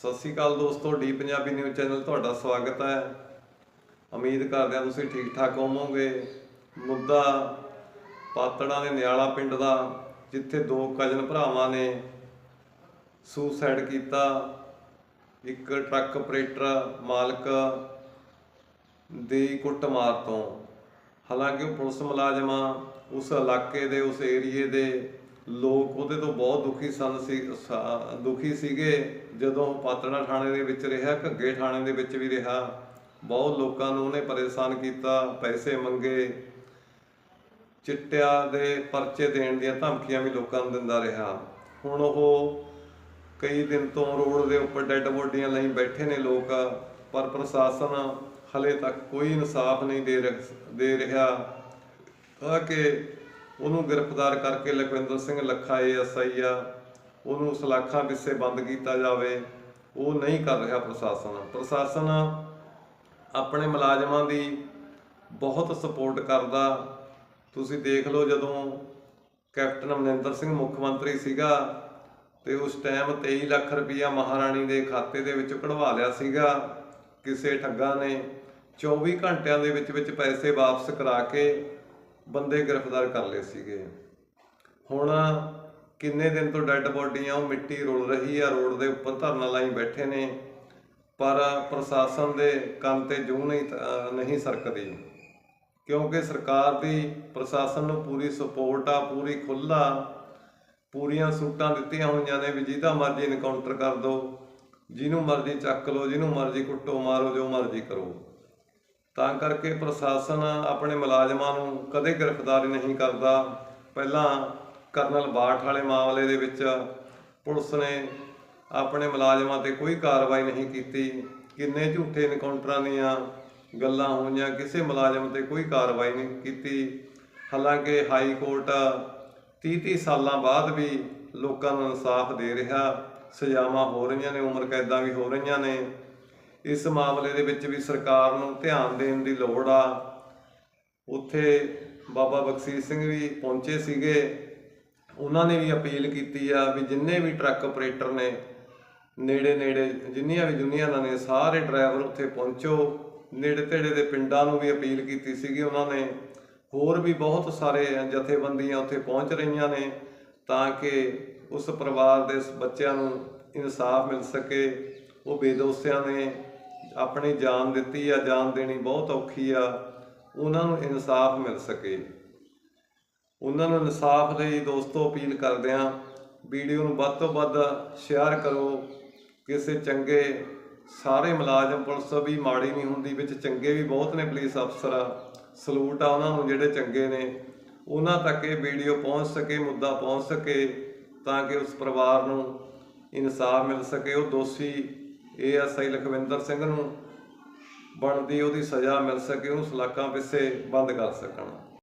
ਸਤਿ ਸ਼੍ਰੀ ਅਕਾਲ ਦੋਸਤੋ, D Punjabi news channel ਤੁਹਾਡਾ ਸਵਾਗਤ ਹੈ। ਉਮੀਦ ਕਰਦੇ ਹਾਂ ਤੁਸੀਂ ਠੀਕ ਠਾਕ ਹੋਵੋਗੇ। ਮੁੱਦਾ ਪਾਤੜਾਂ ਦੇ ਨਿਆਲਾ ਪਿੰਡ ਦਾ, ਜਿੱਥੇ ਦੋ ਕਜ਼ਨ ਭਰਾਵਾਂ ਨੇ ਸੁਸਾਈਡ ਕੀਤਾ। ਇੱਕ ਟਰੱਕ ਆਪਰੇਟਰ ਮਾਲਕ ਦੀ ਕੁੱਟਮਾਰ ਤੋਂ। ਹਾਲਾਂਕਿ ਉਹ ਪੁਲਿਸ ਮੁਲਾਜ਼ਮਾਂ ਉਸ ਇਲਾਕੇ ਦੇ, ਉਸ ਏਰੀਏ ਦੇ ਲੋਕ ਉਹਦੇ ਤੋਂ ਬਹੁਤ ਦੁਖੀ ਸਨ ਸੀ ਦੁਖੀ ਸੀਗੇ ਜਦੋਂ ਪਾਤੜਾ ਥਾਣੇ ਦੇ ਵਿੱਚ ਰਿਹਾ, ਘੱਗੇ ਥਾਣੇ ਦੇ ਵਿੱਚ ਵੀ ਰਿਹਾ। ਬਹੁਤ ਲੋਕਾਂ ਨੂੰ ਉਹਨੇ ਪਰੇਸ਼ਾਨ ਕੀਤਾ, ਪੈਸੇ ਮੰਗੇ, ਚਿੱਟਿਆਂ ਦੇ ਪਰਚੇ ਦੇਣ ਦੀਆਂ ਧਮਕੀਆਂ ਵੀ ਲੋਕਾਂ ਨੂੰ ਦਿੰਦਾ ਰਿਹਾ। ਹੁਣ ਉਹ ਕਈ ਦਿਨ ਤੋਂ ਰੋਡ ਦੇ ਉੱਪਰ ਡੈੱਡ ਬੋਡੀਆਂ ਲਈ ਬੈਠੇ ਨੇ ਲੋਕ, ਪਰ ਪ੍ਰਸ਼ਾਸਨ ਹਲੇ ਤੱਕ ਕੋਈ ਇਨਸਾਫ ਨਹੀਂ ਦੇ ਰਿਹ- ਦੇ ਰਿਹਾ। ਕਿ ਉਹਨੂੰ ਗ੍ਰਿਫਤਾਰ ਕਰਕੇ ਲਖਵਿੰਦਰ ਸਿੰਘ ਲੱਖਾ ਏਐਸਆਈ ਆ, ਉਹਨੂੰ ਸਲਾਖਾਂ ਪਿੱਛੇ ਬੰਦ ਕੀਤਾ ਜਾਵੇ, ਉਹ ਨਹੀਂ ਕਰ ਰਿਹਾ ਪ੍ਰਸ਼ਾਸਨ। ਪ੍ਰਸ਼ਾਸਨ ਆਪਣੇ ਮੁਲਾਜ਼ਮਾਂ ਦੀ ਬਹੁਤ ਸਪੋਰਟ ਕਰਦਾ। ਤੁਸੀਂ ਦੇਖ ਲਓ ਜਦੋਂ ਕੈਪਟਨ ਅਮਰਿੰਦਰ ਸਿੰਘ ਮੁੱਖ ਮੰਤਰੀ ਸੀਗਾ ਤੇ ਉਸ ਟਾਈਮ 23 ਲੱਖ ਰੁਪਈਆ ਮਹਾਰਾਣੀ ਦੇ ਖਾਤੇ ਦੇ ਵਿੱਚ ਕਢਵਾ ਲਿਆ ਸੀਗਾ, ਕਿਸੇ ਠੱਗਾ ਨੇ। 24 ਘੰਟਿਆਂ ਦੇ ਵਿੱਚ ਵਿੱਚ ਪੈਸੇ ਵਾਪਸ ਕਰਾ ਕੇ ਬੰਦੇ ਗ੍ਰਿਫਤਾਰ ਕਰ ਲਏ ਸੀਗੇ। ਹੁਣ ਕਿੰਨੇ ਦਿਨ ਤੋਂ ਡੈੱਡ ਬੋਡੀਆਂ, ਉਹ ਮਿੱਟੀ ਰੁਲ ਰਹੀ ਆ, ਰੋਡ ਦੇ ਉੱਪਰ ਧਰਨਾ ਲਾਈ ਬੈਠੇ ਨੇ, ਪਰ ਪ੍ਰਸ਼ਾਸਨ ਦੇ ਕੰਨ ਤੇ ਜੂ ਨਹੀਂ ਨਹੀਂ ਸਰਕਦੀ। ਕਿਉਂਕਿ ਸਰਕਾਰ ਦੀ, ਪ੍ਰਸ਼ਾਸਨ ਨੂੰ ਪੂਰੀ ਸਪੋਰਟ ਆ, ਪੂਰੀ ਖੁੱਲਾ ਪੂਰੀਆਂ ਸੂਟਾਂ ਦਿੱਤੀਆਂ ਹੋਈਆਂ ਨੇ ਵੀ ਜਿਹਦਾ ਮਰਜ਼ੀ ਇਨਕਾਊਂਟਰ ਕਰ ਦਿਓ ਜਿਹਨੂੰ ਮਰਜ਼ੀ ਚੱਕ ਲਓ, ਜਿਹਨੂੰ ਮਰਜ਼ੀ ਕੁੱਟੋ, ਮਾਰੋ, ਜੋ ਮਰਜ਼ੀ ਕਰੋ। ਤਾਂ ਕਰਕੇ ਪ੍ਰਸ਼ਾਸਨ ਆਪਣੇ ਮੁਲਾਜ਼ਮਾਂ ਨੂੰ ਕਦੇ ਗ੍ਰਿਫਤਾਰੀ ਨਹੀਂ ਕਰਦਾ। ਪਹਿਲਾਂ ਕਰਨਲ ਬਾਠ ਵਾਲੇ ਮਾਮਲੇ ਦੇ ਵਿੱਚ ਪੁਲਿਸ ਨੇ ਆਪਣੇ ਮੁਲਾਜ਼ਮਾਂ ਤੇ ਕੋਈ ਕਾਰਵਾਈ ਨਹੀਂ ਕੀਤੀ। ਕਿੰਨੇ ਝੂਠੇ ਇਨਕਾਊਂਟਰਾਂ ਦੀਆਂ ਗੱਲਾਂ ਹੋਈਆਂ, ਕਿਸੇ ਮੁਲਾਜ਼ਮ ਤੇ ਕੋਈ ਕਾਰਵਾਈ ਨਹੀਂ ਕੀਤੀ। ਹਾਲਾਂਕਿ ਹਾਈ ਕੋਰਟ 30-30 ਸਾਲਾਂ ਬਾਅਦ ਵੀ ਲੋਕਾਂ ਨੂੰ ਇਨਸਾਫ ਦੇ ਰਿਹਾ। ਸਜ਼ਾਵਾਂ ਹੋ ਰਹੀਆਂ ਨੇ, ਉਮਰ ਕੈਦਾਂ ਵੀ ਹੋ ਰਹੀਆਂ ਨੇ। ਇਸ ਮਾਮਲੇ ਦੇ ਵਿੱਚ ਵੀ ਸਰਕਾਰ ਨੂੰ ਧਿਆਨ ਦੇਣ ਦੀ ਲੋੜ ਆ। ਉੱਥੇ ਬਾਬਾ ਬਖਸ਼ੀਸ਼ ਸਿੰਘ ਵੀ ਪਹੁੰਚੇ ਸੀਗੇ। ਉਹਨਾਂ ਨੇ ਵੀ ਅਪੀਲ ਕੀਤੀ ਆ ਵੀ ਜਿੰਨੇ ਵੀ ਟਰੱਕ ਆਪਰੇਟਰ ਨੇ, ਨੇੜੇ ਨੇੜੇ ਜਿੰਨੀਆਂ ਵੀ ਦੁਨੀਆ ਨੇ, ਸਾਰੇ ਡਰਾਈਵਰ ਉੱਥੇ ਪਹੁੰਚੋ। ਨੇੜੇ ਤੇੜੇ ਦੇ ਪਿੰਡਾਂ ਨੂੰ ਵੀ ਅਪੀਲ ਕੀਤੀ ਸੀਗੀ ਉਹਨਾਂ ਨੇ। ਹੋਰ ਵੀ ਬਹੁਤ ਸਾਰੇ ਜਥੇਬੰਦੀਆਂ ਉੱਥੇ ਪਹੁੰਚ ਰਹੀਆਂ ਨੇ ਤਾਂ ਕਿ ਉਸ ਪਰਿਵਾਰ ਦੇ ਬੱਚਿਆਂ ਨੂੰ ਇਨਸਾਫ ਮਿਲ ਸਕੇ। ਉਹ ਬੇਦੋਸ਼ਿਆਂ ਨੇ ਆਪਣੀ ਜਾਨ ਦਿੱਤੀ ਆ, ਜਾਨ ਦੇਣੀ ਬਹੁਤ ਔਖੀ ਆ, ਉਹਨਾਂ ਨੂੰ ਇਨਸਾਫ ਮਿਲ ਸਕੇ। ਉਹਨਾਂ ਨੂੰ ਇਨਸਾਫ ਲਈ ਦੋਸਤੋ ਅਪੀਲ ਕਰਦੇ ਹਾਂ, ਵੀਡੀਓ ਨੂੰ ਵੱਧ ਤੋਂ ਵੱਧ ਸ਼ੇਅਰ ਕਰੋ। ਕਿਸੇ ਚੰਗੇ, ਸਾਰੇ ਮੁਲਾਜ਼ਮ, ਪੁਲਿਸ ਵੀ ਮਾੜੀ ਨਹੀਂ ਹੁੰਦੀ, ਵਿੱਚ ਚੰਗੇ ਵੀ ਬਹੁਤ ਨੇ ਪੁਲਿਸ ਅਫਸਰ। ਸਲੂਟ ਆ ਉਹਨਾਂ ਨੂੰ ਜਿਹੜੇ ਚੰਗੇ ਨੇ। ਉਹਨਾਂ ਤੱਕ ਇਹ ਵੀਡੀਓ ਪਹੁੰਚ ਸਕੇ, ਮੁੱਦਾ ਪਹੁੰਚ ਸਕੇ, ਤਾਂ ਕਿ ਉਸ ਪਰਿਵਾਰ ਨੂੰ ਇਨਸਾਫ ਮਿਲ ਸਕੇ। ਉਹ ਦੋਸ਼ੀ ਏਐਸਆਈ ਲਖਵਿੰਦਰ ਸਿੰਘ ਨੂੰ ਬਣਦੀ ਉਹਦੀ ਸਜ਼ਾ ਮਿਲ ਸਕੇ, ਉਹਨੂੰ ਸਲਾਕਾਂ ਪਿੱਛੇ ਬੰਦ ਕਰ ਸਕਣ।